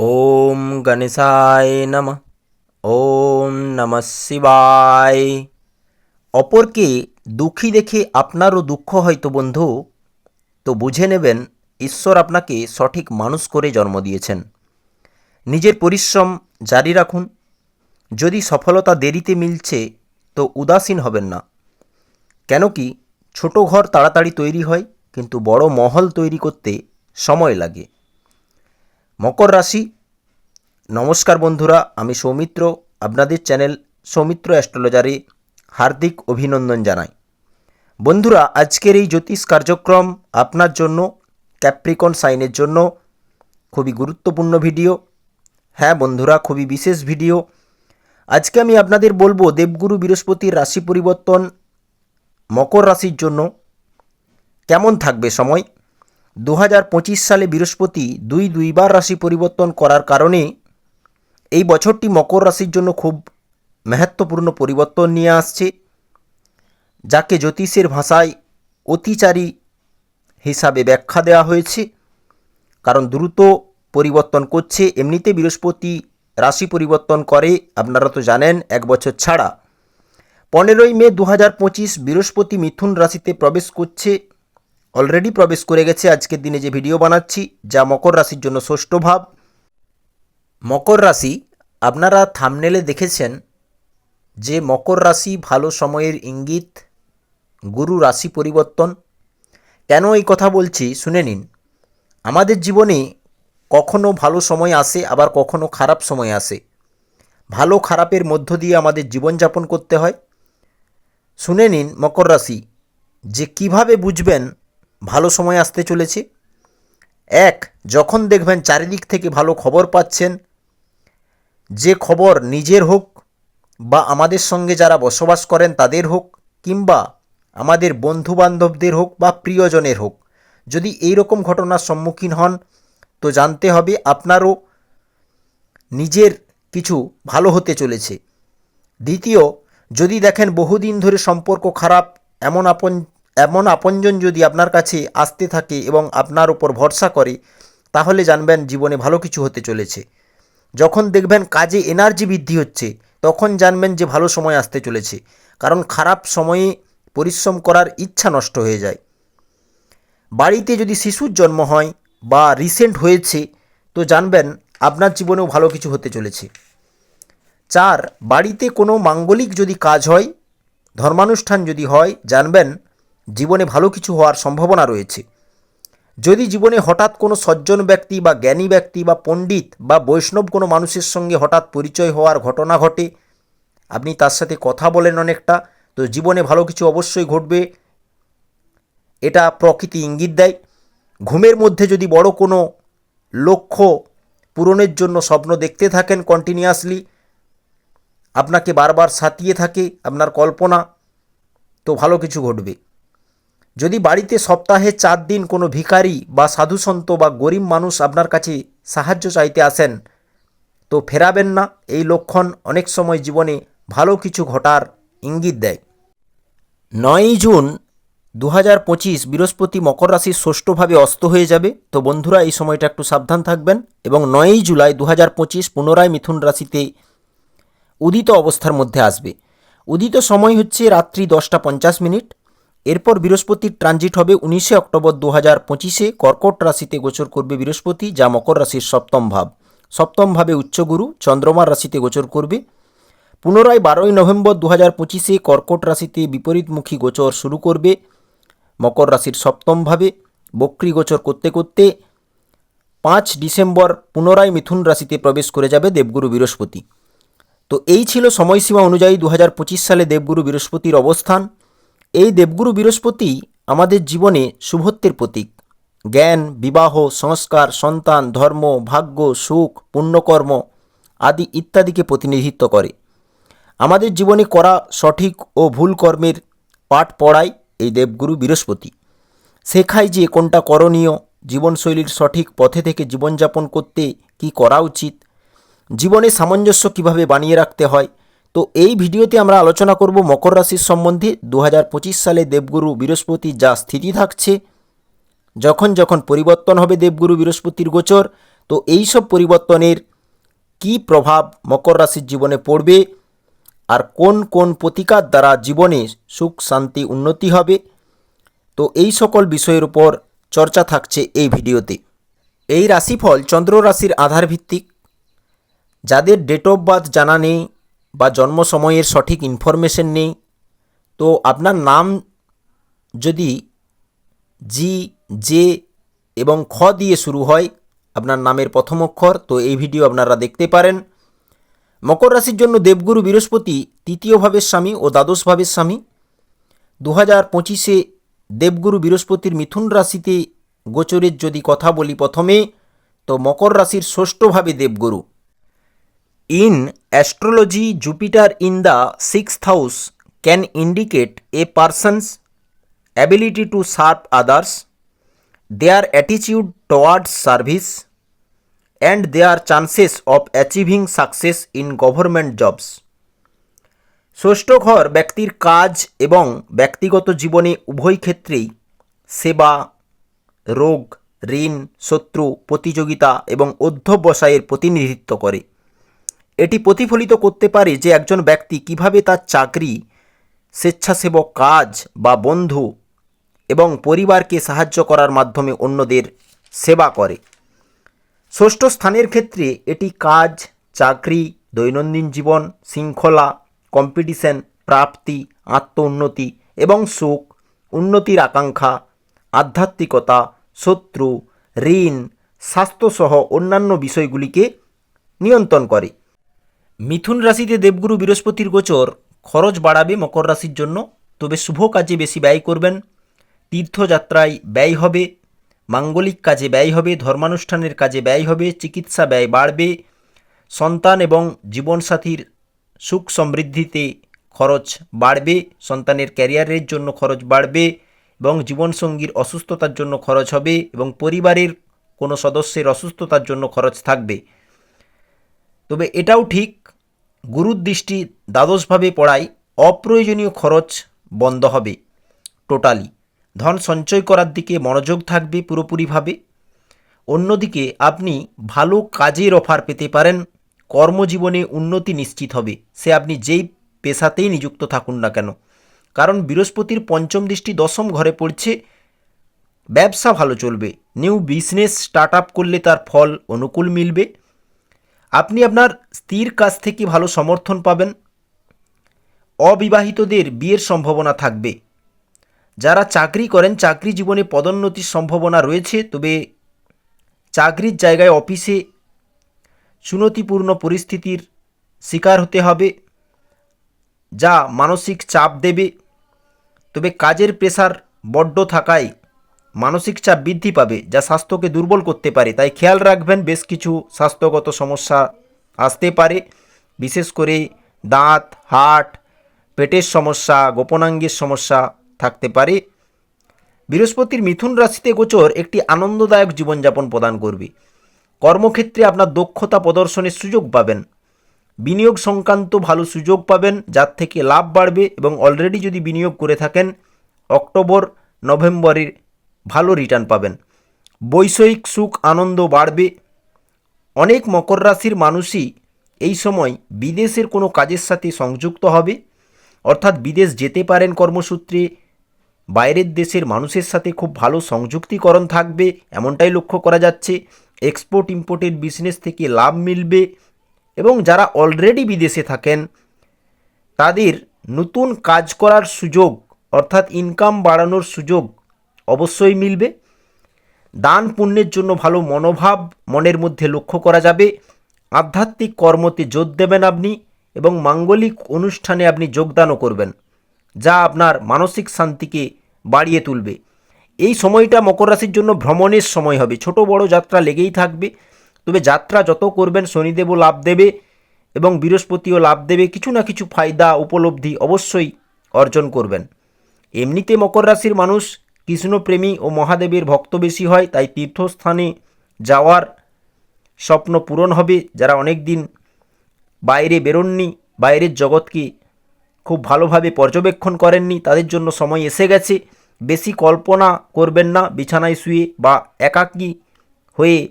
ওম গণেশায় নমঃ। ওম নমঃ শিবায়। অপরকে দুঃখী দেখে আপনারও দুঃখ হয়তো বন্ধু, তো বুঝে নেবেন ঈশ্বর আপনাকে সঠিক মানুষ করে জন্ম দিয়েছেন। নিজের পরিশ্রম জারি রাখুন। যদি সফলতা দেরিতে মিলছে, তো উদাসীন হবেন না। কেন কি ছোট ঘর তাড়াতাড়ি তৈরি হয়, কিন্তু বড় মহল তৈরি করতে সময় লাগে। মকর রাশি। নমস্কার বন্ধুরা, আমি সৌমিত্র, আপনাদের চ্যানেল সৌমিত্র অ্যাস্ট্রোলজারে। হার্দিক অভিনন্দন জানাই। বন্ধুরা, আজকের এই জ্যোতিষ কার্যক্রম আপনার জন্য, ক্যাপ্রিকন সাইনের জন্য খুবই গুরুত্বপূর্ণ ভিডিও। হ্যাঁ বন্ধুরা, খুবই বিশেষ ভিডিও। আজকে আমি আপনাদের বলব, দেবগুরু বৃহস্পতির রাশি পরিবর্তন মকর রাশির জন্য কেমন থাকবে সময়? দু হাজার পঁচিশ সালে বৃহস্পতি দুই দুইবার রাশি পরিবর্তন করার কারণে এই বছরটি মকর রাশির জন্য খুব মহত্বপূর্ণ পরিবর্তন নিয়ে আসছে, যাকে জ্যোতিষের ভাষায় অতিচারী হিসাবে ব্যাখ্যা দেওয়া হয়েছে। কারণ দ্রুত পরিবর্তন করছে, এমনিতে বৃহস্পতি রাশি পরিবর্তন করে, আপনারা তো জানেন, এক বছর ছাড়া। পনেরোই মে দু হাজার পঁচিশ বৃহস্পতি মিথুন রাশিতে প্রবেশ করছে। অলরেডি প্রবেশ করে গেছে আজকের দিনে যে ভিডিও বানাচ্ছি, যা মকর রাশির জন্য ষষ্ঠ ভাব। মকর রাশি, আপনারা থামনেলে দেখেছেন যে মকর রাশি ভালো সময়ের ইঙ্গিত, গুরু রাশি পরিবর্তন। কেন এই কথা বলছি? শুনে নিন। আমাদের জীবনে কখনো ভালো সময় আসে, আবার কখনো খারাপ সময় আসে। ভালো খারাপের মধ্য দিয়ে আমাদের জীবনযাপন করতে হয়। শুনে নিন মকর রাশি, যে কীভাবে বুঝবেন ভালো সময় আসতে চলেছে। এক, যখন দেখবেন চারিদিক থেকে ভালো খবর পাচ্ছেন, যে খবর নিজের হোক বা আমাদের সঙ্গে যারা বসবাস করেন তাদের হোক কিংবা আমাদের বন্ধু বান্ধবদের হোক বা প্রিয়জনের হোক, যদি এই রকম ঘটনার সম্মুখীন হন, তো জানতে হবে আপনারও নিজের কিছু ভালো হতে চলেছে। দ্বিতীয়, যদি দেখেন বহুদিন ধরে সম্পর্ক খারাপ, এমন আপন এমন আপনজন যদি আপনার কাছে আসতে থাকে এবং আপনার উপর ভরসা করে, তাহলে জানবেন জীবনে ভালো কিছু হতে চলেছে। যখন দেখবেন কাজে এনার্জি বৃদ্ধি হচ্ছে, তখন জানবেন যে ভালো সময় আসতে চলেছে, কারণ খারাপ সময়ে পরিশ্রম করার ইচ্ছা নষ্ট হয়ে যায়। বাড়িতে যদি শিশুর জন্ম হয় বা রিসেন্ট হয়েছে, তো জানবেন আপনার জীবনেও ভালো কিছু হতে চলেছে। চার, বাড়িতে কোনো মাঙ্গলিক যদি কাজ হয়, ধর্মানুষ্ঠান যদি হয়, জানবেন জীবনে ভালো কিছু হওয়ার সম্ভাবনা রয়েছে। যদি জীবনে হঠাৎ কোনো সজ্জন ব্যক্তি বা জ্ঞানী ব্যক্তি বা পণ্ডিত বা বৈষ্ণব কোনো মানুষের সঙ্গে হঠাৎ পরিচয় হওয়ার ঘটনা ঘটে, আপনি তার সাথে কথা বলেন অনেকটা, তো জীবনে ভালো কিছু অবশ্যই ঘটবে। এটা প্রকৃতি ইঙ্গিত দেয়। ঘুমের মধ্যে যদি বড় কোনো লক্ষ্য পূরণের জন্য স্বপ্ন দেখতে থাকেন কন্টিনিউয়াসলি আপনাকে বারবার সাতিয়ে থাকে আপনার কল্পনা, তো ভালো কিছু ঘটবে। যদি বাড়িতে সপ্তাহে চার দিন কোনো ভিখারি বা সাধুসন্ত বা গরিব মানুষ আপনার কাছে সাহায্য চাইতে আসেন, তো ফেরাবেন না। এই লক্ষণ অনেক সময় জীবনে ভালো কিছু ঘটার ইঙ্গিত দেয়। নয়ই জুন দু হাজার পঁচিশ বৃহস্পতি মকর রাশির ষষ্ঠভাবে অস্ত হয়ে যাবে। তো বন্ধুরা, এই সময়টা একটু সাবধান থাকবেন এবং নয়ই জুলাই দু হাজার পঁচিশ পুনরায় মিথুন রাশিতে উদিত অবস্থার মধ্যে আসবে। উদিত সময় হচ্ছে রাত্রি দশটা পঞ্চাশ মিনিট। এরপর বৃহস্পতির ট্রানজিট হবে উনিশে অক্টোবর দু হাজার পঁচিশে। কর্কট রাশিতে গোচর করবে বৃহস্পতি, যা মকর রাশির সপ্তম ভাব। সপ্তম ভাবে উচ্চগুরু চন্দ্রমার রাশিতে গোচর করবে। পুনরায় বারোই নভেম্বর দু হাজার পঁচিশে কর্কট রাশিতে বিপরীতমুখী গোচর শুরু করবে। মকর রাশির সপ্তমভাবে বক্রী গোচর করতে করতে পাঁচ ডিসেম্বর পুনরায় মিথুন রাশিতে প্রবেশ করে যাবে দেবগুরু বৃহস্পতি। তো এই ছিল সময়সীমা অনুযায়ী দু হাজার পঁচিশ সালে দেবগুরু বৃহস্পতির অবস্থান। এই দেবগুরু বৃহস্পতি আমাদের জীবনে শুভত্বের প্রতীক। জ্ঞান, বিবাহ, সংস্কার, সন্তান, ধর্ম, ভাগ্য, সুখ, পুণ্যকর্ম আদি ইত্যাদিকে প্রতিনিধিত্ব করে। আমাদের জীবনে করা সঠিক ও ভুল কর্মের পাঠ পড়ায় এই দেবগুরু বৃহস্পতি। শেখায় যে কোনটা করণীয়, জীবনশৈলীর সঠিক পথে থেকে জীবনযাপন করতে কি করা উচিত জীবনে সামঞ্জস্য কীভাবে বানিয়ে রাখতে হয় তো এই ভিডিওতে আমরা আলোচনা করব মকর রাশির সম্বন্ধে। দু হাজার পঁচিশ সালে দেবগুরু বৃহস্পতি যা স্থিতি থাকছে, যখন যখন পরিবর্তন হবে দেবগুরু বৃহস্পতির গোচর, তো এই সব পরিবর্তনের কী প্রভাব মকর রাশির জীবনে পড়বে আর কোন কোন প্রতিকার দ্বারা জীবনে সুখ, শান্তি, উন্নতি হবে, তো এই সকল বিষয়ের উপর চর্চা থাকছে এই ভিডিওতে। এই রাশিফল চন্দ্র রাশির আধার ভিত্তিক যাদের ডেট অফ বার্থ জানা নেই বা জন্ম সময়ের সঠিক ইনফরমেশন নেই। তো আপনার নাম যদি জি জে এবং খ দিয়ে শুরু হয়, আপনার নামের প্রথম অক্ষর, তো এই ভিডিও আপনারা দেখতে পারেন। মকর রাশির জন্য দেবগুরু বৃহস্পতি তৃতীয় ভাবের স্বামী ও দ্বাদশ ভাবের স্বামী। দু হাজার পঁচিশে দেবগুরু বৃহস্পতির মিথুন রাশিতে গোচরের যদি কথা বলি প্রথমে, তো মকর রাশির ষষ্ঠভাবে দেবগুরু। In astrology Jupiter in the sixth house can indicate a person's ability to serve others, their attitude towards service, and their chances of achieving success in government jobs. ষষ্ঠ ঘর ব্যক্তির কাজ এবং ব্যক্তিগত জীবনে উভয় ক্ষেত্রেই সেবা রোগ ঋণ শত্রু প্রতিযোগিতা এবং অধ্যবসায়ের প্রতিনিধিত্ব করে এটি প্রতিফলিত করতে পারে যে একজন ব্যক্তি কীভাবে তার চাকরি, স্বেচ্ছাসেবক কাজ বা বন্ধু এবং পরিবারকে সাহায্য করার মাধ্যমে অন্যদের সেবা করে। ষষ্ঠ স্থানের ক্ষেত্রে এটি কাজ, চাকরি, দৈনন্দিন জীবন, শৃঙ্খলা, কম্পিটিশন, প্রাপ্তি আত্ম উন্নতি এবং সুখ, উন্নতির আকাঙ্ক্ষা, আধ্যাত্মিকতা, শত্রু, ঋণ, স্বাস্থ্যসহ অন্যান্য বিষয়গুলিকে নিয়ন্ত্রণ করে। মিথুন রাশিতে দেবগুরু বৃহস্পতির গোচর, খরচ বাড়াবে মকর রাশির জন্য, তবে শুভ কাজে বেশি ব্যয় করবেন। তীর্থযাত্রায় ব্যয় হবে, মাঙ্গলিক কাজে ব্যয় হবে, ধর্মানুষ্ঠানের কাজে ব্যয় হবে, চিকিৎসা ব্যয় বাড়বে, সন্তান এবং জীবনসাথীর সুখ সমৃদ্ধিতে খরচ বাড়বে, সন্তানের ক্যারিয়ারের জন্য খরচ বাড়বে এবং জীবনসঙ্গীর অসুস্থতার জন্য খরচ হবে এবং পরিবারের কোনো সদস্যের অসুস্থতার জন্য খরচ থাকবে। তবে এটাও ঠিক গুরুর দৃষ্টি দ্বাদশভাবে পড়ায় অপ্রয়োজনীয় খরচ বন্ধ হবে। টোটালি ধন সঞ্চয় করার দিকে মনোযোগ থাকবে পুরোপুরিভাবে। অন্যদিকে আপনি ভালো কাজের অফার পেতে পারেন, কর্মজীবনে উন্নতি নিশ্চিত হবে, সে আপনি যেই পেশাতেই নিযুক্ত থাকুন না কেন। কারণ বৃহস্পতির পঞ্চম দৃষ্টি দশম ঘরে পড়ছে, ব্যবসা ভালো চলবে নিউ বিজনেস স্টার্ট আপ করলে তার ফল অনুকূল মিলবে। আপনি আপনার স্ত্রীর কাছ থেকে ভালো সমর্থন পাবেন। অবিবাহিতদের বিয়ের সম্ভাবনা থাকবে। যারা চাকরি করেন, চাকরি জীবনে পদোন্নতির সম্ভাবনা রয়েছে, তবে চাকরির জায়গায় অফিসে চুনতিপূর্ণ পরিস্থিতির শিকার হতে হবে, যা মানসিক চাপ দেবে। তবে কাজের প্রেসার বড্ড থাকায় মানসিক চাপ বৃদ্ধি পাবে যা স্বাস্থ্যকে দুর্বল করতে পারে। তাই খেয়াল রাখবেন, বেশ কিছু স্বাস্থ্যগত সমস্যা আসতে পারে। বিশেষ করে দাঁত, হার্ট, পেটের সমস্যা, গোপনাঙ্গের সমস্যা থাকতে পারে। বৃহস্পতির মিথুন রাশিতে গোচর একটি আনন্দদায়ক জীবনযাপন প্রদান করবে। কর্মক্ষেত্রে আপনার দক্ষতা প্রদর্শনের সুযোগ পাবেন। বিনিয়োগ সংক্রান্ত ভালো সুযোগ পাবেন, যার থেকে লাভ বাড়বে এবং অলরেডি যদি বিনিয়োগ করে থাকেন, অক্টোবর, নভেম্বরের ভালো রিটার্ন পাবেন। বৈষয়িক সুখ, আনন্দ বাড়বে। অনেক মকর রাশির মানুষই এই সময় বিদেশের কোনো কাজের সাথে সংযুক্ত হবে। অর্থাৎ বিদেশ যেতে পারেন কর্মসূত্রে। বাইরের দেশের মানুষের সাথে খুব ভালো সংযুক্তিকরণ থাকবে, এমনটাই লক্ষ্য করা যাচ্ছে। এক্সপোর্ট ইম্পোর্টের বিজনেস থেকে লাভ মিলবে এবং যারা অলরেডি বিদেশে থাকেন, তাদের নতুন কাজ করার সুযোগ, অর্থাৎ ইনকাম বাড়ানোর সুযোগ অবশ্যই মিলবে। দান পুণ্যের জন্য ভালো মনোভাব মনের মধ্যে লক্ষ্য করা যাবে। আধ্যাত্মিক কর্মতে জোর দেবেন আপনি এবং মাঙ্গলিক অনুষ্ঠানে আপনি যোগদানও করবেন, যা আপনার মানসিক শান্তিকে বাড়িয়ে তুলবে। এই সময়টা মকর রাশির জন্য ভ্রমণের সময় হবে। ছোট বড় যাত্রা লেগেই থাকবে। তবে যাত্রা যত করবেন, শনিদেবও লাভ দেবে এবং বৃহস্পতিও লাভ দেবে। কিছু না কিছু ফায়দা, উপলব্ধি অবশ্যই অর্জন করবেন। এমনিতে মকর রাশির মানুষ কৃষ্ণপ্রেমী ও মহাদেবের ভক্ত বেশি হয়, তাই তীর্থস্থানে যাওয়ার স্বপ্ন পূরণ হবে। যারা অনেক দিন বাইরে বেরোননি, বাইরের জগৎকে খুব ভালোভাবে পর্যবেক্ষণ করেননি, তাদের জন্য সময় এসে গেছে। বেশি কল্পনা করবেন না, বিছানায় শুয়ে বা একাকী হয়ে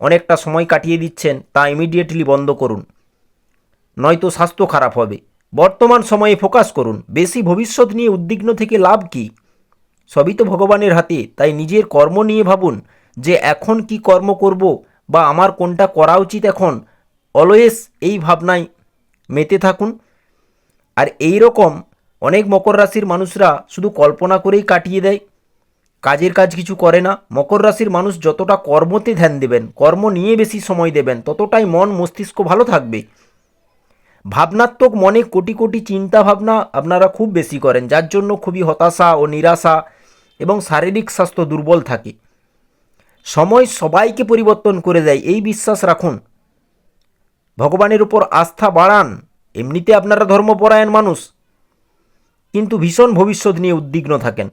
অনেকটা সময় কাটিয়ে দিচ্ছেন, তা ইমিডিয়েটলি বন্ধ করুন। নয়তো স্বাস্থ্য খারাপ হবে। বর্তমান সময়ে ফোকাস করুন। বেশি ভবিষ্যৎ নিয়ে উদ্বিগ্ন থেকে লাভ কি? সবই তো ভগবানের হাতে, তাই নিজের কর্ম নিয়ে ভাবুন যে এখন কি কর্ম করব বা আমার কোনটা করা উচিত এখন। অলওয়েজ এই ভাবনায় মেতে থাকুন। আর এই রকম অনেক মকর রাশির মানুষরা শুধু কল্পনা করেই কাটিয়ে দেয়। কাজের কাজ কিছু করে না। মকর রাশির মানুষ যতটা কর্মতে ধ্যান দেবেন, কর্ম নিয়ে বেশি সময় দেবেন, ততটাই মন মস্তিষ্ক ভালো থাকবে। ভাবনাত্মক মনে কোটি কোটি চিন্তা ভাবনা আপনারা খুব বেশি করেন, যার জন্য খুবই হতাশা ও নিরাশা এবং শারীরিক স্বাস্থ্য দুর্বল থাকে। সময় সবাইকে পরিবর্তন করে দেয়, এই বিশ্বাস রাখুন। ভগবানের উপর আস্থা বাড়ান, এমনিতে আপনারা ধর্মপরায়ণ মানুষ। কিন্তু ভীষণ ভবিষ্যৎ নিয়ে উদ্বিগ্ন থাকেন।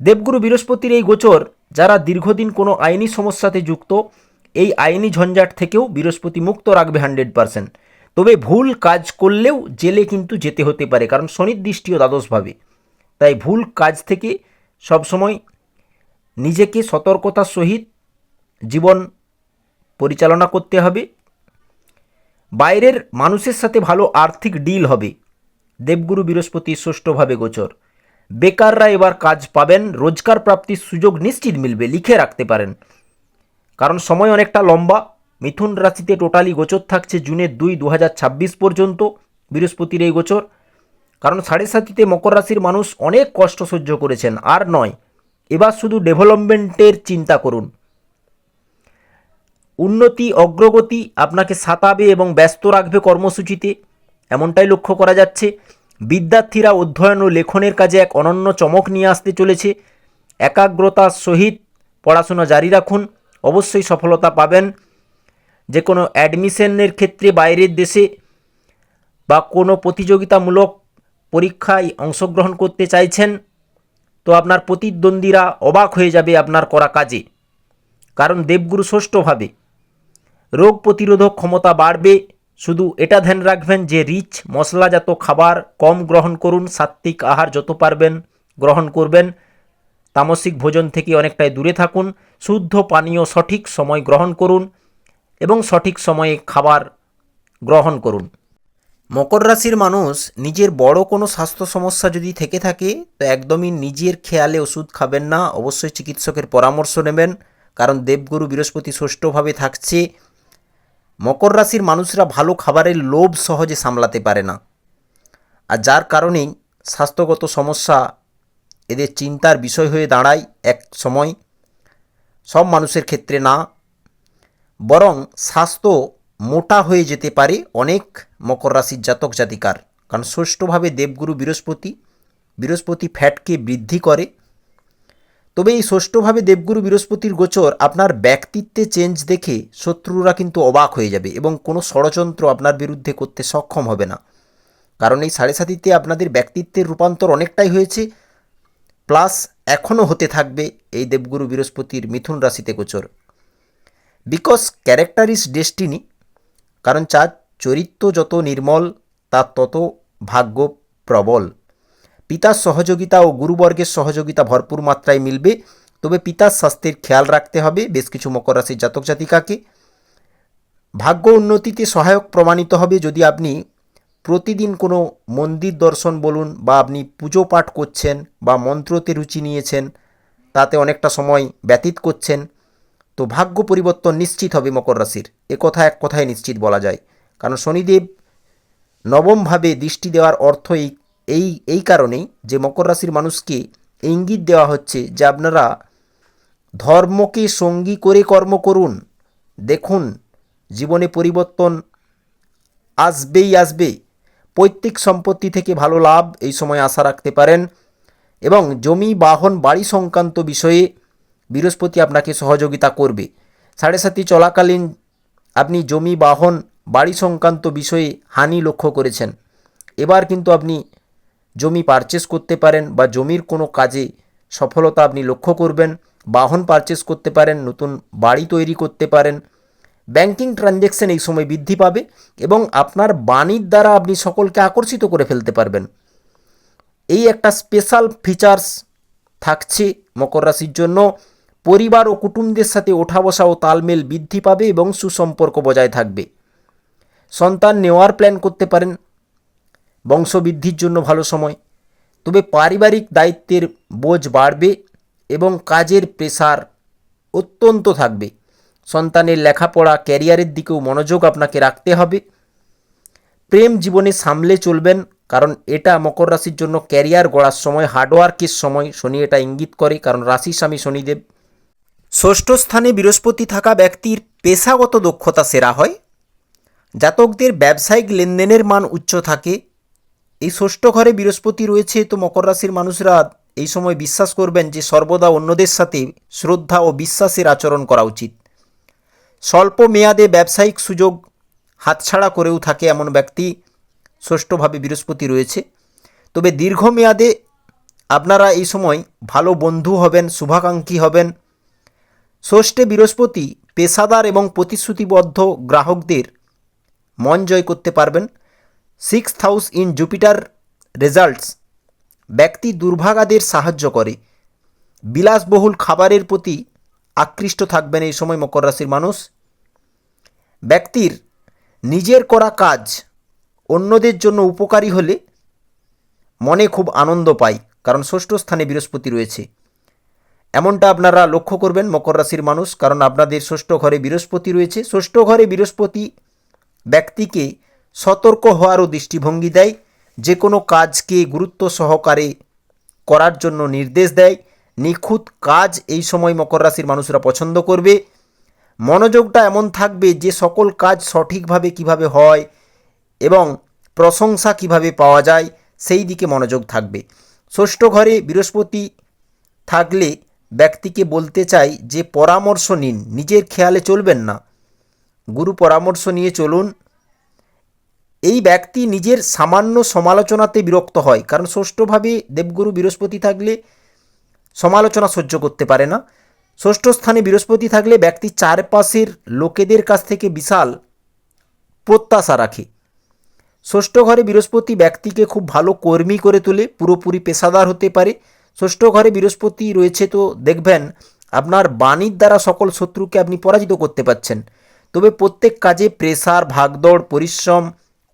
দেবগুরু বৃহস্পতির এই গোচর, যারা দীর্ঘদিন কোনো আইনি সমস্যাতে যুক্ত, এই আইনি ঝঞ্ঝাট থেকেও বৃহস্পতি মুক্ত রাখবে হান্ড্রেড পারসেন্ট। তবে ভুল কাজ করলেও জেলে কিন্তু যেতে হতে পারে, কারণ শনির দৃষ্টিও দ্বাদশভাবে। তাই ভুল কাজ থেকে সবসময় নিজেকে সতর্কতার সহিত জীবন পরিচালনা করতে হবে। বাইরের মানুষের সাথে ভালো আর্থিক ডিল হবে। দেবগুরু বৃহস্পতি ষষ্ঠভাবে গোচর। বেকাররা এবার কাজ পাবেন, রোজগার প্রাপ্তির সুযোগ নিশ্চিত মিলবে, লিখে রাখতে পারেন। কারণ সময় অনেকটা লম্বা। মিথুন রাশিতে টোটালি গোচর থাকছে জুনের দুই দু পর্যন্ত বৃহস্পতির এই গোচর। কারণ সাড়ে সাতিতে মকর রাশির মানুষ অনেক কষ্ট সহ্য করেছেন, আর নয়। এবার শুধু ডেভেলপমেন্টের চিন্তা করুন। উন্নতি, অগ্রগতি আপনাকে সাতাবে এবং ব্যস্ত রাখবে কর্মসূচিতে, এমনটাই লক্ষ্য করা যাচ্ছে। বিদ্যার্থীরা অধ্যয়ন ও লেখনের কাজে এক অনন্য চমক নিয়ে আসতে চলেছে। একাগ্রতার সহিত পড়াশোনা জারি রাখুন, অবশ্যই সফলতা পাবেন। যে কোনো অ্যাডমিশনের ক্ষেত্রে বাইরের দেশে বা কোনো প্রতিযোগিতামূলক পরীক্ষায় অংশগ্রহণ করতে চাইছেন, তো আপনার প্রতিদ্বন্দ্বীরা অবাক হয়ে যাবে আপনার করা কাজে। কারণ দেবগুরু ষষ্ঠভাবে। রোগ প্রতিরোধক ক্ষমতা বাড়বে, শুধু এটা ধ্যান রাখবেন যে রিচ, মশলাজাত খাবার কম গ্রহণ করুন, সাত্ত্বিক আহার যত পারবেন গ্রহণ করবেন, তামসিক ভোজন থেকে অনেকটাই দূরে থাকুন, শুদ্ধ পানীয় সঠিক সময় গ্রহণ করুন এবং সঠিক সময়ে খাবার গ্রহণ করুন। মকর রাশির মানুষ নিজের বড় কোনো স্বাস্থ্য সমস্যা যদি থেকে থাকে, তো একদমই নিজের খেয়ালে ওষুধ খাবেন না। অবশ্যই চিকিৎসকের পরামর্শ নেবেন, কারণ দেবগুরু বৃহস্পতি ষষ্ঠভাবে থাকছে। মকর রাশির মানুষরা ভালো খাবারের লোভ সহজে সামলাতে পারে না। আর যার কারণেই স্বাস্থ্যগত সমস্যা এদের চিন্তার বিষয় হয়ে দাঁড়ায় এক সময়। সব মানুষের ক্ষেত্রে না। বরং স্বাস্থ্য মোটা হয়ে যেতে পারে অনেক মকর রাশির জাতক জাতিকার। কারণ ষষ্ঠভাবে দেবগুরু বৃহস্পতি বৃহস্পতি ফ্যাটকে বৃদ্ধি করে। তবে এই ষষ্ঠভাবে দেবগুরু বৃহস্পতির গোচর আপনার ব্যক্তিত্বে চেঞ্জ দেখে শত্রুরা কিন্তু অবাক হয়ে যাবে এবং কোনো ষড়যন্ত্র আপনার বিরুদ্ধে করতে সক্ষম হবে না। কারণ এই সাড়ে সাতিতে আপনাদের ব্যক্তিত্বের রূপান্তর অনেকটাই হয়েছে, প্লাস এখনও হতে থাকবে এই দেবগুরু বৃহস্পতির মিথুন রাশিতে গোচর। বিকজ ক্যারেক্টার ইজ ডেস্টিনি কারণ চার চরিত্র যত নির্মল, তার তত ভাগ্য প্রবল। পিতার সহযোগিতা ও গুরুবর্গের সহযোগিতা ভরপুর মাত্রায় মিলবে, তবে পিতার স্বাস্থ্যের খেয়াল রাখতে হবে বেশ কিছু মকর রাশির জাতক জাতিকাকে। ভাগ্য উন্নতিতে সহায়ক প্রমাণিত হবে যদি আপনি প্রতিদিন কোনো মন্দির দর্শন বলুন বা আপনি পুজো পাঠ করছেন বা মন্ত্রতে রুচি নিয়েছেন, তাতে অনেকটা সময় ব্যতীত করছেন তো ভাগ্য পরিবর্তন নিশ্চিত হবে মকর রাশির। এ কথা এক কথায় নিশ্চিত বলা যায়। কারণ শনিদেব নবমভাবে দৃষ্টি দেওয়ার অর্থ এই এই এই কারণেই যে মকর রাশির মানুষকে ইঙ্গিত দেওয়া হচ্ছে যে আপনারা ধর্মকে সঙ্গী করে কর্ম করুন। দেখুন, জীবনে পরিবর্তন আসবেই আসবে। পৈতৃক সম্পত্তি থেকে ভালো লাভ এই সময় আশা রাখতে পারেন। এবং জমি, বাহন, বাড়ি সংক্রান্ত বিষয়ে বৃহস্পতি আপনাকে সহযোগিতা করবে। সাড়ে সাতি চলাকালীন আপনি জমি, বাহন, বাড়ি সংক্রান্ত বিষয়ে হানি লক্ষ্য করেছেন। এবার কিন্তু আপনি জমি পারচেস করতে পারেন বা জমির কোনো কাজে সফলতা আপনি লক্ষ্য করবেন, বাহন পারচেস করতে পারেন, নতুন বাড়ি তৈরি করতে পারেন। ব্যাংকিং ট্রানজ্যাকশন এই সময় বৃদ্ধি পাবে এবং আপনার বাণীর দ্বারা আপনি সকলকে আকর্ষিত করে ফেলতে পারবেন। এই একটা স্পেশাল ফিচার্স থাকছে মকর রাশির জন্য। পরিবার ও কুটুমদের সাথে ওঠা বসা ও তালমেল বৃদ্ধি পাবে এবং সুসম্পর্ক বজায় থাকবে। সন্তান নেওয়ার প্ল্যান করতে পারেন। বংশবৃদ্ধির জন্য ভালো সময়। তবে পারিবারিক দায়িত্বের বোঝ বাড়বে এবং কাজের প্রেসার অত্যন্ত থাকবে। সন্তানের লেখাপড়া ক্যারিয়ারের দিকেও মনোযোগ আপনাকে রাখতে হবে। প্রেম জীবনে সামলে চলবেন, কারণ এটা মকর রাশির জন্য ক্যারিয়ার গড়ার সময় হার্ডওয়ার্কের সময় শনি এটা ইঙ্গিত করে, কারণ রাশি স্বামী শনিদেব ষষ্ঠ স্থানে বৃহস্পতি থাকা ব্যক্তির পেশাগত দক্ষতা সেরা হয়। জাতকদের ব্যবসায়িক লেনদেনের মান উচ্চ থাকে। এই ষষ্ঠ ঘরে বৃহস্পতি রয়েছে তো মকর রাশির মানুষরা এই সময় বিশ্বাস করবেন যে সর্বদা অন্যদের সাথে শ্রদ্ধা ও বিশ্বাসের আচরণ করা উচিত। স্বল্প মেয়াদে ব্যবসায়িক সুযোগ হাতছাড়া করেও থাকে এমন ব্যক্তি ষষ্ঠভাবে বৃহস্পতি রয়েছে। তবে দীর্ঘমেয়াদে আপনারা এই সময় ভালো বন্ধু হবেন, শুভাকাঙ্ক্ষী হবেন ষষ্ঠে বৃহস্পতি পেশাদার এবং প্রতিশ্রুতিবদ্ধ গ্রাহকদের মন জয় করতে পারবেন। Six house in Jupiter results ব্যক্তি দুর্ভাগাদের সাহায্য করে। বিলাসবহুল খাবারের প্রতি আকৃষ্ট থাকবেন এই সময় মকর রাশির মানুষ। ব্যক্তির নিজের করা কাজ অন্যদের জন্য উপকারী হলে মনে খুব আনন্দ পায়, কারণ ষষ্ঠ স্থানে বৃহস্পতি রয়েছে। এমনটা আপনারা লক্ষ্য করবেন মকর রাশির মানুষ, কারণ আপনাদের ষষ্ঠ ঘরে বৃহস্পতি রয়েছে। ষষ্ঠ ঘরে বৃহস্পতি ব্যক্তিকে সতর্ক হওয়ারও দৃষ্টিভঙ্গি দেয়, যে কোনো কাজকে গুরুত্ব সহকারে করার জন্য নির্দেশ দেয়। নিখুঁত কাজ এই সময় মকর রাশির মানুষরা পছন্দ করবে। মনোযোগটা এমন থাকবে যে সকল কাজ সঠিকভাবে কীভাবে হয় এবং প্রশংসা কীভাবে পাওয়া যায়, সেই দিকে মনোযোগ থাকবে। ষষ্ঠ ঘরে বৃহস্পতি থাকলে ব্যক্তিকে বলতে চাই যে পরামর্শ নিন, নিজের খেয়ালে চলবেন না। গুরু পরামর্শ নিয়ে চলুন। এই ব্যক্তি নিজের সামান্য সমালোচনাতে বিরক্ত হয়, কারণ ষষ্ঠভাবে দেবগুরু বৃহস্পতি থাকলে সমালোচনা সহ্য করতে পারে না। ষষ্ঠ স্থানে বৃহস্পতি থাকলে ব্যক্তি চারপাশের লোকেদের কাছ থেকে বিশাল প্রত্যাশা রাখে। ষষ্ঠ ঘরে বৃহস্পতি ব্যক্তিকে খুব ভালো কর্মী করে তোলে, পুরোপুরি পেশাদার হতে পারে। ষষ্ঠ ঘরে বৃহস্পতি রয়েছে তো দেখবেন আপনার বাণীর দ্বারা সকল শত্রুকে আপনি পরাজিত করতে পারছেন। তবে প্রত্যেক কাজে প্রেসার, ভাগদৌড়, পরিশ্রম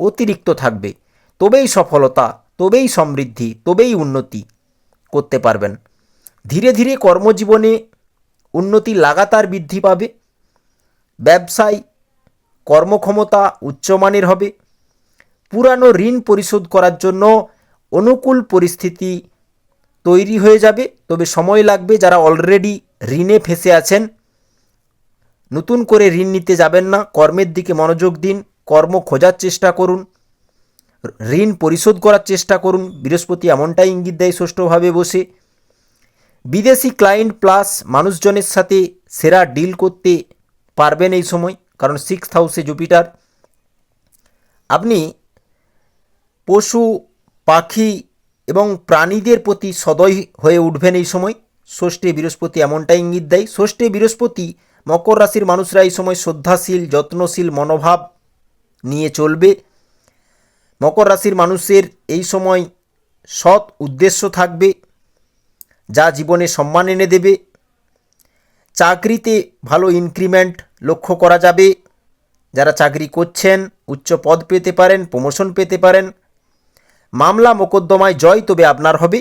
অতিরিক্ত থাকবে। তবেই সফলতা, তবেই সমৃদ্ধি, তবেই উন্নতি করতে পারবেন। ধীরে ধীরে কর্মজীবনে উন্নতি লাগাতার বৃদ্ধি পাবে। ব্যবসায় কর্মক্ষমতা উচ্চমানের হবে। পুরানো ঋণ পরিশোধ করার জন্য অনুকূল পরিস্থিতি তৈরি হয়ে যাবে। তবে সময় লাগবে যারা অলরেডি ঋণে ফেসে আছেন। নতুন করে ঋণ নিতে যাবেন না। কর্মের দিকে মনোযোগ দিন। কর্ম খোঁজার চেষ্টা করুন। ঋণ পরিশোধ করার চেষ্টা করুন। বৃহস্পতি এমনটাই ইঙ্গিত দেয় ষষ্ঠভাবে বসে। বিদেশি ক্লায়েন্ট প্লাস মানুষজনের সাথে সেরা ডিল করতে পারবেন এই সময়। কারণ সিক্স হাউসে জুপিটার আপনি পশু, পাখি এবং প্রাণীদের প্রতি সদয় হয়ে উঠবেন এই সময়। ষষ্ঠী বৃহস্পতি এমনটাই ইঙ্গিত দেয়। ষষ্ঠী বৃহস্পতি মকর রাশির মানুষরা এই সময় শ্রদ্ধাশীল, যত্নশীল, মনোভাব নিয়ে চলবে। মকর রাশির মানুষের এই সময় সৎ উদ্দেশ্য থাকবে, যা জীবনে সম্মান এনে দেবে। চাকরিতে ভালো ইনক্রিমেন্ট লক্ষ্য করা যাবে। যারা চাকরি করছেন, উচ্চ পদ পেতে পারেন প্রমোশন পেতে পারেন মামলা মোকদ্দমায় জয় তবে আপনার হবে।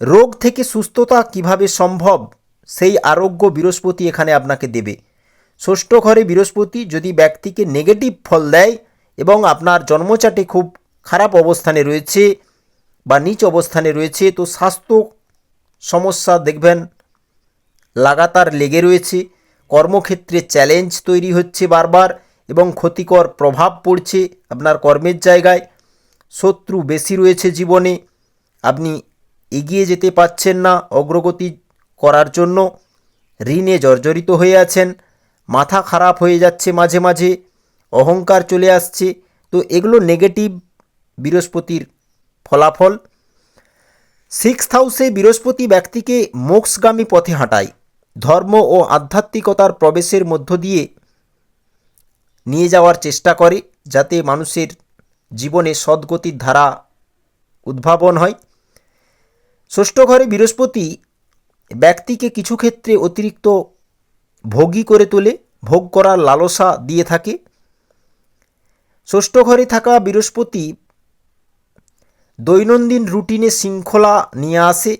রোগ থেকে সুস্থতা কীভাবে সম্ভব, সেই আরোগ্য বৃহস্পতি এখানে আপনাকে দেবে। ষষ্ঠ ঘরে বৃহস্পতি যদি ব্যক্তিকে নেগেটিভ ফল দেয় এবং আপনার জন্মচাটে খুব খারাপ অবস্থানে রয়েছে বা নিচ অবস্থানে রয়েছে, তো স্বাস্থ্য সমস্যা দেখবেন লাগাতার লেগে রয়েছে। কর্মক্ষেত্রে চ্যালেঞ্জ তৈরি হচ্ছে বারবার এবং ক্ষতিকর প্রভাব পড়ছে আপনার কর্মের জায়গায়। শত্রু বেশি রয়েছে জীবনে। আপনি এগিয়ে যেতে পারছেন না অগ্রগতি করার জন্য। ঋণে জর্জরিত হয়ে আছেন। মাথা খারাপ হয়ে যাচ্ছে মাঝে মাঝে। অহংকার চলে আসছে। তো এগুলো নেগেটিভ বৃহস্পতির ফলাফল। সিক্স হাউসে বৃহস্পতি ব্যক্তিকে মোক্ষগামী পথে হাঁটায়। ধর্ম ও আধ্যাত্মিকতার প্রবেশের মধ্য দিয়ে নিয়ে যাওয়ার চেষ্টা করে, যাতে মানুষের জীবনে সদ্গতির ধারা উদ্ভাবন হয়। ষষ্ঠ ঘরে বৃহস্পতি ব্যক্তিকে কিছু ক্ষেত্রে অতিরিক্ত ভোগী করে তোলে, ভোগ করার লালসা দিয়ে থাকে। ষষ্ঠ ঘরে থাকা বৃহস্পতি দৈনন্দিন রুটিনে শৃঙ্খলা নিয়ে আসে,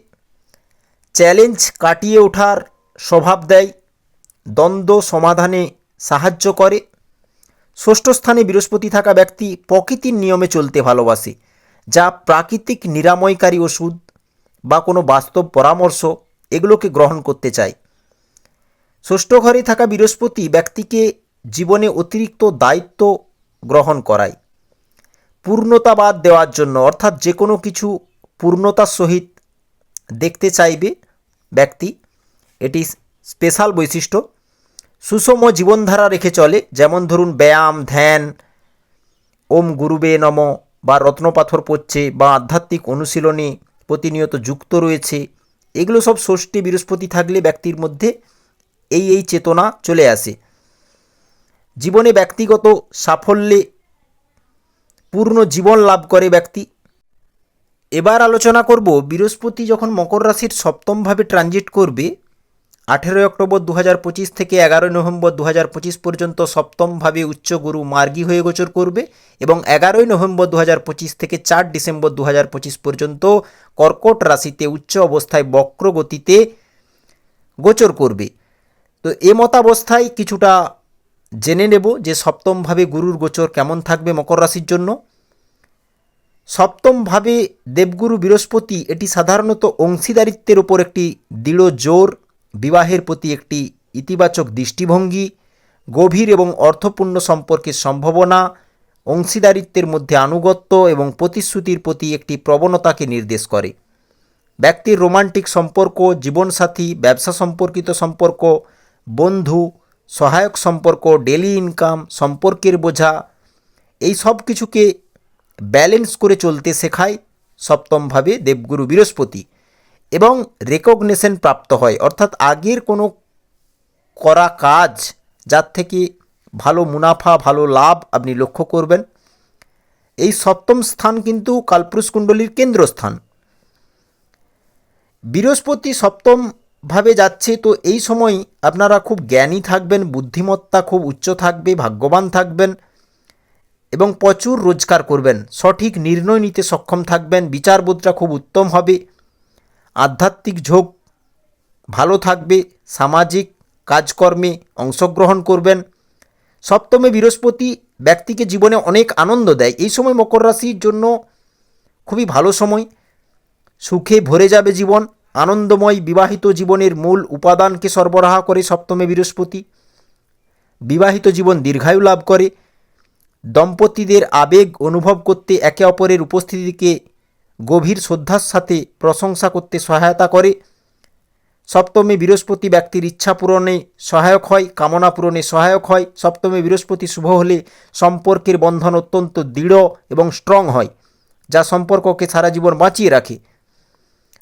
চ্যালেঞ্জ কাটিয়ে ওঠার স্বভাব দেয়, দ্বন্দ্ব সমাধানে সাহায্য করে। ষষ্ঠ স্থানে বৃহস্পতি থাকা ব্যক্তি প্রকৃতির নিয়মে চলতে ভালোবাসে, যা প্রাকৃতিক নিরাময়কারী ওষুধ বা কোনো বাস্তব পরামর্শ এগুলোকে গ্রহণ করতে চায়। ষষ্ঠ ঘরে থাকা বৃহস্পতি ব্যক্তিকে জীবনে অতিরিক্ত দায়িত্ব গ্রহণ করায়। পূর্ণতাবাদ দেওয়ার জন্য, অর্থাৎ যে কোনো কিছু পূর্ণতার সহিত দেখতে চাইবে ব্যক্তি, এটি স্পেশাল বৈশিষ্ট্য। সুষম জীবনধারা রেখে চলে, যেমন ধরুন ব্যায়াম, ধ্যান, ওম গুরুবে নম, বা রত্নপাথর পড়ছে, বা আধ্যাত্মিক অনুশীলনে প্রতিনিয়ত যুক্ত রয়েছে, এগুলো সব ষষ্ঠী বৃহস্পতি থাকলে ব্যক্তির মধ্যে এই এই চেতনা চলে আসে। জীবনে ব্যক্তিগত সাফল্যে পূর্ণ জীবন লাভ করে ব্যক্তি। এবার আলোচনা করব, বৃহস্পতি যখন মকর রাশির সপ্তমভাবে ট্রানজিট করবে আঠেরোই অক্টোবর দু থেকে এগারোই নভেম্বর দু পর্যন্ত সপ্তমভাবে উচ্চ গুরু মার্গী হয়ে গোচর করবে এবং এগারোই নভেম্বর দু থেকে চার ডিসেম্বর দু পর্যন্ত কর্কট রাশিতে উচ্চ অবস্থায় বক্র গতিতে গোচর করবে। তো এ মতাবস্থায় কিছুটা জেনে নেব যে সপ্তমভাবে গুরুর গোচর কেমন থাকবে মকর রাশির জন্য। সপ্তমভাবে দেবগুরু বৃহস্পতি এটি সাধারণত অংশীদারিত্বের ওপর একটি দৃঢ় জোর বিবাহের প্রতি একটি ইতিবাচক দৃষ্টিভঙ্গি, গভীর এবং অর্থপূর্ণ সম্পর্কের সম্ভাবনা, অংশীদারিত্বের মধ্যে আনুগত্য এবং প্রতিশ্রুতির প্রতি একটি প্রবণতাকে নির্দেশ করে। ব্যক্তির রোমান্টিক সম্পর্ক, জীবনসাথী, ব্যবসা সম্পর্কিত সম্পর্ক, বন্ধু, সহায়ক সম্পর্ক ডেলি ইনকাম সম্পর্কের বোঝা, এই সব কিছুকে ব্যালেন্স করে চলতে শেখায় সপ্তমভাবে দেবগুরু বৃহস্পতি। এবং রেকগনেশন প্রাপ্ত হয়। অর্থাৎ আগের কোনো করা কাজ যার থেকে ভালো মুনাফা, ভালো লাভ আপনি লক্ষ্য করবেন। এই সপ্তম স্থান কিন্তু কালপুরুষ কুণ্ডলীর কেন্দ্রস্থান। বৃহস্পতি সপ্তমভাবে যাচ্ছে, তো এই সময় আপনারা খুব জ্ঞানী থাকবেন, বুদ্ধিমত্তা খুব উচ্চ থাকবে, ভাগ্যবান থাকবেন এবং প্রচুর রোজগার করবেন। সঠিক নির্ণয় নিতে সক্ষম থাকবেন বিচারবোধটা খুব উত্তম হবে। আধ্যাত্মিক ঝোঁক, ভালো থাকবে, সামাজিক কাজকর্মে অংশগ্রহণ করবেন। সপ্তমে বৃহস্পতি ব্যক্তিকে জীবনে অনেক আনন্দ দেয়। এই সময় মকর রাশির জন্য খুবই ভালো সময়। সুখে ভরে যাবে জীবন। আনন্দময় বিবাহিত জীবনের মূল উপাদানকে সরবরাহ করে সপ্তমে বৃহস্পতি। বিবাহিত জীবন দীর্ঘায়ু লাভ করে। দম্পতিদের আবেগ অনুভব করতে একে অপরের উপস্থিতিকে গভীর শ্রদ্ধার সাথে প্রশংসা করতে সহায়তা করে। সপ্তমী বৃহস্পতি ব্যক্তির ইচ্ছা পূরণে সহায়ক হয়, কামনা পূরণে সহায়ক হয়। সপ্তমী বৃহস্পতি শুভ হলে সম্পর্কের বন্ধন অত্যন্ত দৃঢ় এবং স্ট্রং হয়, যা সম্পর্ককে সারা জীবন বাঁচিয়ে রাখে।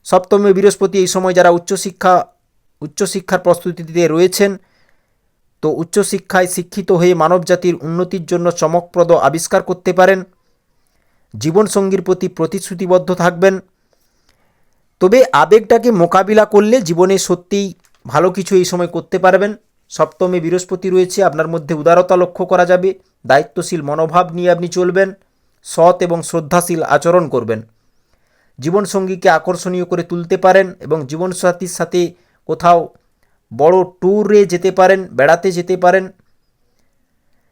সপ্তমী বৃহস্পতি এই সময় যারা উচ্চশিক্ষা, উচ্চশিক্ষার প্রস্তুতিতে রয়েছেন, তো উচ্চশিক্ষায় শিক্ষিত হয়ে মানবজাতির উন্নতির জন্য চমকপ্রদ আবিষ্কার করতে পারেন। জীবনসঙ্গীর প্রতি প্রতিশ্রুতিবদ্ধ থাকবেন। তবে আবেগটাকে মোকাবিলা করলে জীবনে সত্যিই ভালো কিছু এই সময় করতে পারবেন। সপ্তমে বৃহস্পতি রয়েছে, আপনার মধ্যে উদারতা লক্ষ্য করা যাবে। দায়িত্বশীল মনোভাব নিয়ে আপনি চলবেন, সৎ এবং শ্রদ্ধাশীল আচরণ করবেন। জীবনসঙ্গীকে আকর্ষণীয় করে তুলতে পারেন এবং জীবনসাথীর সাথে কোথাও বড় ট্যুরে যেতে পারেন, বেড়াতে যেতে পারেন।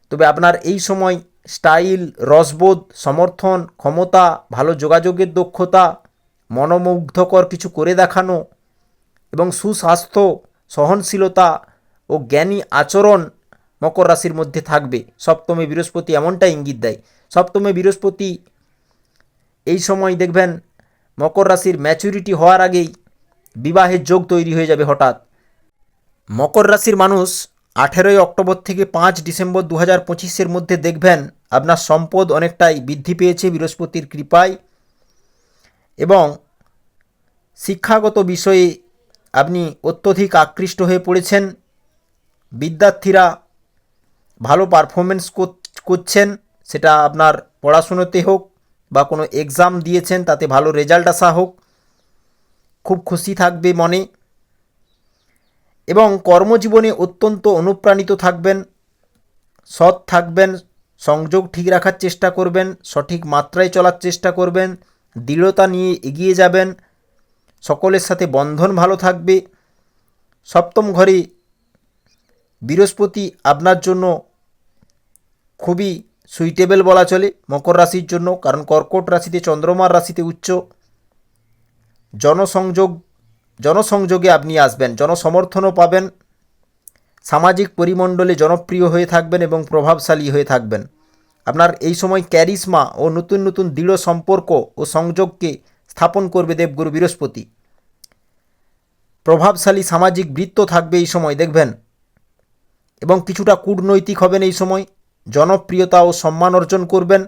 তবে আপনার এই সময় স্টাইল, রসবোধ, সমর্থন, ক্ষমতা, ভালো যোগাযোগের দক্ষতা, মনোমুগ্ধকর কিছু করে দেখানো এবং সুস্বাস্থ্য, সহনশীলতা ও জ্ঞানী আচরণ মকর রাশির মধ্যে থাকবে। সপ্তমে বৃহস্পতি এমনটা ইঙ্গিত দেয়। সপ্তমে বৃহস্পতি এই সময় দেখবেন মকর রাশির ম্যাচুরিটি হওয়ার আগেই বিবাহের যোগ তৈরি হয়ে যাবে হঠাৎ। মকর রাশির মানুষ আঠেরোই অক্টোবর থেকে পাঁচ ডিসেম্বর দু হাজার পঁচিশের মধ্যে দেখবেন আপনার সম্পদ অনেকটাই বৃদ্ধি পেয়েছে বৃহস্পতির কৃপায় এবং শিক্ষাগত বিষয়ে আপনি অত্যধিক আকৃষ্ট হয়ে পড়েছেন। বিদ্যার্থীরা ভালো পারফরমেন্স করছেন, সেটা আপনার পড়াশুনোতে হোক বা কোনো এক্সাম দিয়েছেন, তাতে ভালো রেজাল্ট আসা হোক। খুব খুশি থাকবে মনে এবং কর্মজীবনে অত্যন্ত অনুপ্রাণিত থাকবেন, সৎ থাকবেন সংযোগ ঠিক রাখার চেষ্টা করবেন, সঠিক মাত্রায় চলার চেষ্টা করবেন, দৃঢ়তা নিয়ে এগিয়ে যাবেন। সকলের সাথে বন্ধন ভালো থাকবে। সপ্তম ঘরে বৃহস্পতি আপনার জন্য খুবই সুইটেবল বলা চলে, মকর রাশির জন্য, কারণ কর্কট রাশিতে চন্দ্রমার রাশিতে উচ্চ। জনসংযোগ, জনসংযোগে আপনি আসবেন, জনসমর্থনও পাবেন। সামাজিক পরিমণ্ডলে জনপ্রিয় হয়ে থাকবেন এবং প্রভাবশালী হয়ে থাকবেন। আপনার এই সময় ক্যারিসমা ও নতুন নতুন দৃঢ় সম্পর্ক ও সংযোগকে স্থাপন করবে দেবগুরু বৃহস্পতি। প্রভাবশালী সামাজিক বৃত্ত থাকবে এই সময়, দেখবেন। এবং কিছুটা কূটনৈতিক হবেন এই সময়। জনপ্রিয়তা ও সম্মান অর্জন করবেন।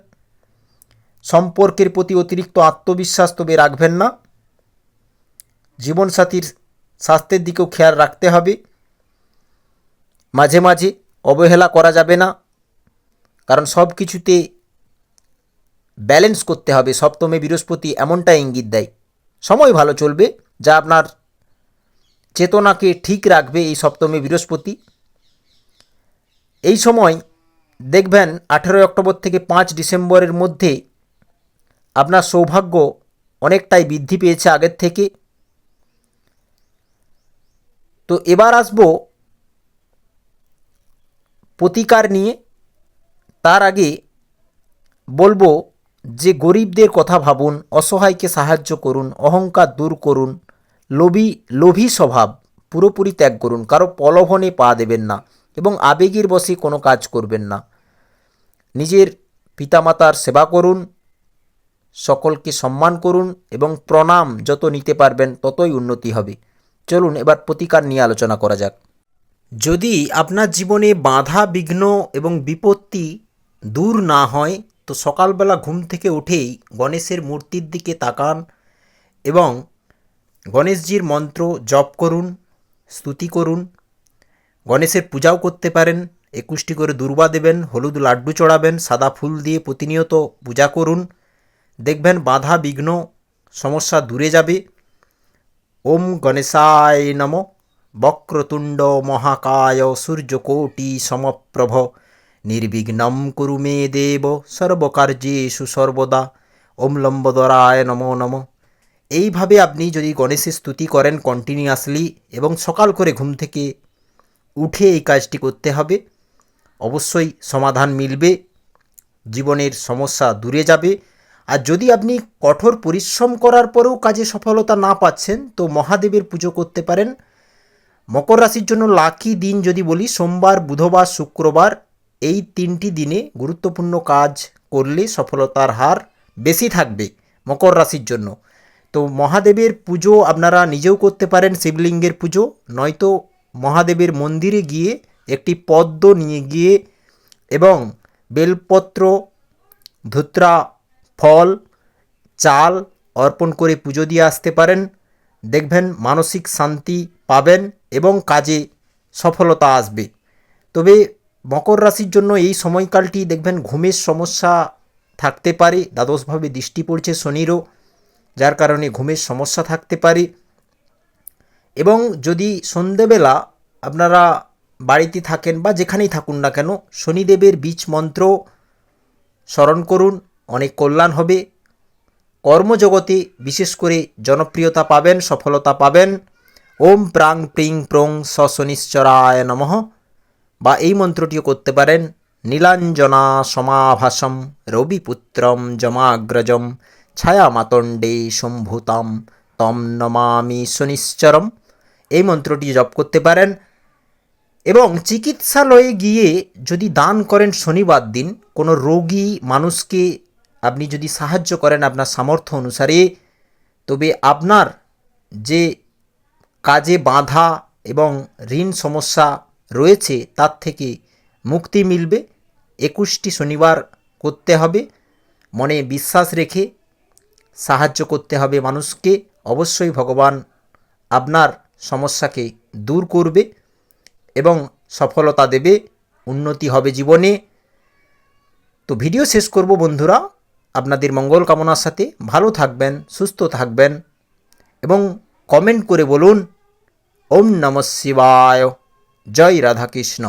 সম্পর্কের প্রতি অতিরিক্ত আত্মবিশ্বাস তবে রাখবেন না। জীবনসাথীর স্বাস্থ্যের দিকেও খেয়াল রাখতে হবে। মাঝে মাঝে অবহেলা করা যাবে না। কারণ সব কিছুতে ব্যালেন্স করতে হবে। সপ্তমে বৃহস্পতি এমনটা ইঙ্গিত দেয়। সময় ভালো চলবে, যা আপনার চেতনাকে ঠিক রাখবে এই সপ্তমে বৃহস্পতি। এই সময় দেখবেন আঠেরোই অক্টোবর থেকে পাঁচ ডিসেম্বরের মধ্যে আপনার সৌভাগ্য অনেকটাই বৃদ্ধি পেয়েছে আগের থেকে। তো এবার আসব প্রতিকার নিয়ে তার আগে বলব যে গরিবদের কথা ভাবুন, অসহায়কে সাহায্য করুন, অহংকার দূর করুন, লোভী লোভী স্বভাব পুরোপুরি ত্যাগ করুন, কারও পলভনে পা দেবেন না এবং আবেগের বসে কোনো কাজ করবেন না। নিজের পিতামাতার সেবা করুন, সকলকে সম্মান করুন এবং প্রণাম যত নিতে পারবেন ততই উন্নতি হবে। চলুন এবার প্রতিকার নিয়ে আলোচনা করা যাক। যদি আপনার জীবনে বাধা, বিঘ্ন এবং বিপত্তি দূর না হয়, তো সকালবেলা ঘুম থেকে উঠেই গণেশের মূর্তির দিকে তাকান এবং গণেশজির মন্ত্র জপ করুন, স্তুতি করুন। গণেশের পূজাও করতে পারেন, একুশটি করে দুর্বা দেবেন, হলুদ লাড্ডু চড়াবেন, সাদা ফুল দিয়ে প্রতিনিয়ত পূজা করুন। দেখবেন বাধা, বিঘ্ন, সমস্যা দূরে যাবে। ওম গণেশায় নম। বক্রতুণ্ড মহাকায় সূর্যকোটি সমপ্রভ। নির্বিঘ্নম কুরু মে দেব সর্বকার্যেষু সর্বদা। ওম লম্বদরায় নমো নম। এইভাবে আপনি যদি গণেশের স্তুতি করেন কন্টিনিউয়াসলি এবং সকাল করে ঘুম থেকে উঠে এই কাজটি করতে হবে, অবশ্যই সমাধান মিলবে, জীবনের সমস্যা দূরে যাবে। আর যদি আপনি কঠোর পরিশ্রম করার পরেও কাজে সফলতা না পাচ্ছেন, তো মহাদেবের পুজো করতে পারেন। মকর রাশির জন্য লাকি দিন যদি বলি, সোমবার, বুধবার, শুক্রবার, এই তিনটি দিনে গুরুত্বপূর্ণ কাজ করলে সফলতার হার বেশি থাকবে মকর রাশির জন্য। তো মহাদেবের পুজো আপনারা নিজেও করতে পারেন, শিবলিঙ্গের পুজো। নয়তো মহাদেবের মন্দিরে গিয়ে একটি পদ্ম নিয়ে গিয়ে এবং বেলপত্র, ধুত্রা, ফল, চাল অর্পণ করে পুজো দিয়ে আসতে পারেন। দেখবেন মানসিক শান্তি পাবেন এবং কাজে সফলতা আসবে। তবে মকর রাশির জন্য এই সময়কালটি দেখবেন ঘুমের সমস্যা থাকতে পারে, দ্বাদশভাবে দৃষ্টি পড়ছে শনিরও, যার কারণে ঘুমের সমস্যা থাকতে পারে। এবং যদি সন্ধেবেলা আপনারা বাড়িতে থাকেন বা যেখানেই থাকুন না কেন, শনিদেবের বীজ মন্ত্র স্মরণ করুন, অনেক কল্যাণ হবে। কর্মজগতে বিশেষ করে জনপ্রিয়তা পাবেন, সফলতা পাবেন। ওম প্রাং প্রিং প্রং শনিশ্চরায় নমঃ। বা এই মন্ত্রটিও করতে পারেন, নীলাঞ্জনা সমাভাসম, রবিপুত্রম জমাগ্রজম, ছায়ামাতণ্ডে সম্ভূতাম তম নমামি শনিশ্চরম এই মন্ত্রটি জপ করতে পারেন। এবং চিকিৎসালয়ে গিয়ে যদি দান করেন শনিবার দিন, কোনো রোগী মানুষকে আপনি যদি সাহায্য করেন আপনার সামর্থ্য অনুসারে, তবে আপনার যে কাজে বাধা এবং ঋণ সমস্যা রয়েছে, তার থেকে মুক্তি মিলবে। একুশটি শনিবার করতে হবে, মনে বিশ্বাস রেখে সাহায্য করতে হবে মানুষকে। অবশ্যই ভগবান আপনার সমস্যাকে দূর করবে এবং সফলতা দেবে, উন্নতি হবে জীবনে। তো ভিডিও শেষ করব বন্ধুরা, আপনাদের মঙ্গল কামনার সাথে। ভালো থাকবেন, সুস্থ থাকবেন এবং কমেন্ট করে বলুন ওম নম শিবায়। জয় রাধাকৃষ্ণ।